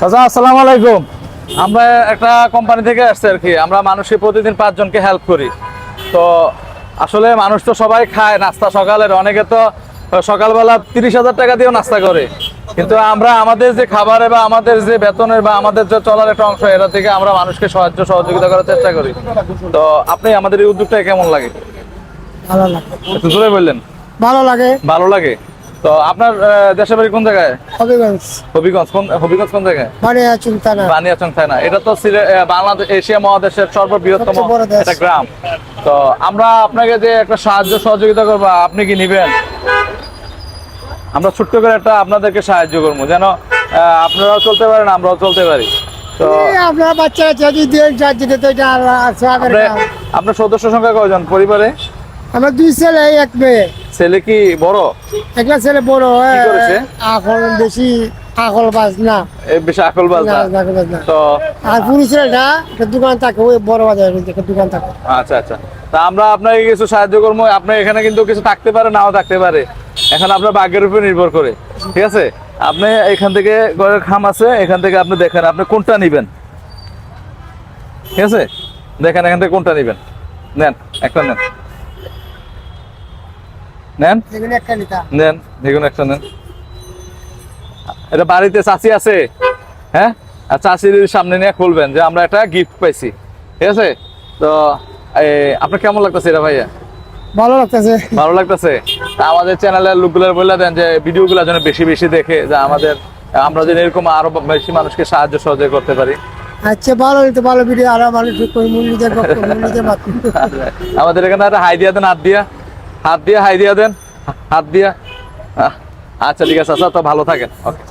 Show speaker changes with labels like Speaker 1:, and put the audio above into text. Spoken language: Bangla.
Speaker 1: চাচা আসসালামু আলাইকুম। আমরা একটা কোম্পানি থেকে আসছি আর কি। আমরা মানুষকে প্রতিদিন পাঁচজনকে হেল্প করি। তো আসলে মানুষ তো সবাই খায় নাস্তা সকালের। অনেকে তো সকালবেলা তিরিশ হাজার টাকা দিয়েও নাস্তা করে। কিন্তু আমরা আমাদের যে খাবারে বা আমাদের যে বেতনের বা আমাদের যে চলার একটা অংশ এটা থেকে আমরা মানুষকে সাহায্য সহযোগিতা করার চেষ্টা করি। তো আপনি আমাদের এই উদ্যোগটা কেমন লাগে?
Speaker 2: ভালো লাগে।
Speaker 1: বললেন।
Speaker 2: ভালো লাগে।
Speaker 1: ভালো লাগে? তো আপনার দেশের বাড়ি কোন জায়গায়?
Speaker 2: হবিগঞ্জ।
Speaker 1: হবিগঞ্জ কোন হবিগঞ্জ কোন জায়গায়?
Speaker 2: মানে চিন্তা না
Speaker 1: বানিয়াচং থানা। এটা তো বাংলাদেশ এশিয়া মহাদেশের সর্ববৃহত্তম। একটা গ্রাম। তো আমরা আপনাকে যে একটা সাহায্য সহযোগিতা করব আপনি কি নিবেন? আমরা ছোট্ট করে একটা আপনাদেরকে সাহায্য করব। যেন আপনারাও চলতে পারেন আমরাও চলতে পারি। তো
Speaker 2: আপনার বাচ্চারা যদি দেন চার দিকে তো এটা আছে আগের
Speaker 1: আপনি-
Speaker 2: কাম।
Speaker 1: আপনার সদস্য সংখ্যা কয়জন? পরিবারে?
Speaker 2: আমরা দুই ছেলে এক মেয়ে।
Speaker 1: ছেলে কি বড়?
Speaker 2: একটা ছেলে বড় হ্যাঁ, এখন বেশি আকল বাজ না
Speaker 1: বেশি আকল বাজ
Speaker 2: না,
Speaker 1: না
Speaker 2: আকল বাজ না।
Speaker 1: তো
Speaker 2: আর পুরো ছেলেটা দোকান থাকে ওই বড় বাজারে দোকান থাকে।
Speaker 1: আচ্ছা আচ্ছা। তা আমরা আপনাকে কিছু সাহায্য করব। আপনি এখানে কিন্তু কিছু থাকতে পারে নাও থাকতে পারে। এখন আপনার ভাগ্যের উপর নির্ভর করে ঠিক আছে? আপনি এখান থেকে খাম আছে এখান থেকে আপনি দেখেন আপনি কোনটা নিবেন? ঠিক আছে? দেখেন এখান থেকে কোনটা নিবেন। নেন একটা নেন। নেন? নেন দেখুন একটা নেন। এটা বাড়িতে চাচি আছে? হ্যাঁ? আর চাচির সামনে নিয়ে খুলবেন যে আমরা একটা গিফট পাইছি ঠিক আছে? তো আপনার কেমন লাগতেছে এটা ভাইয়া?
Speaker 2: ভালো লাগতেছে।
Speaker 1: ভালো লাগতেছে? তা আমাদের চ্যানেলের লোকগুলোর বলে দেন যে ভিডিওগুলো যেন বেশি বেশি দেখে যে আমাদের আমরা যেন এরকম আরও বেশি মানুষকে সাহায্য সহযোগ করতে পারি।
Speaker 2: আচ্ছা ভালো ভিডিও আর
Speaker 1: আমাদের এখানে একটা হাই দিয়া দেন হাত দিয়া। হাত দিয়ে, হাই দিয়া দেন। হাত দিয়া। আচ্ছা ঠিক আছে আচ্ছা তো ভালো থাকেন। ওকে